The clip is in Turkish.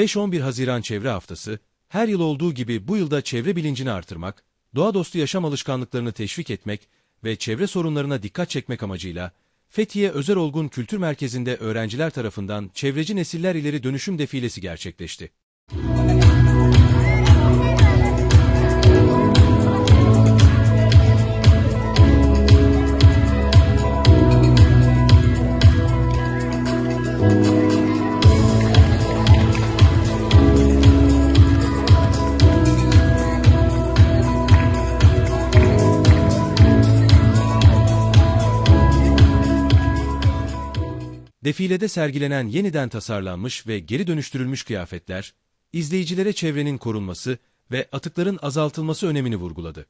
5-11 Haziran Çevre Haftası, her yıl olduğu gibi bu yılda çevre bilincini artırmak, doğa dostu yaşam alışkanlıklarını teşvik etmek ve çevre sorunlarına dikkat çekmek amacıyla Fethiye Özel Olgun Kültür Merkezi'nde öğrenciler tarafından Çevreci Nesiller İleri Dönüşüm Defilesi gerçekleşti. Defilede sergilenen yeniden tasarlanmış ve geri dönüştürülmüş kıyafetler, izleyicilere çevrenin korunması ve atıkların azaltılması önemini vurguladı.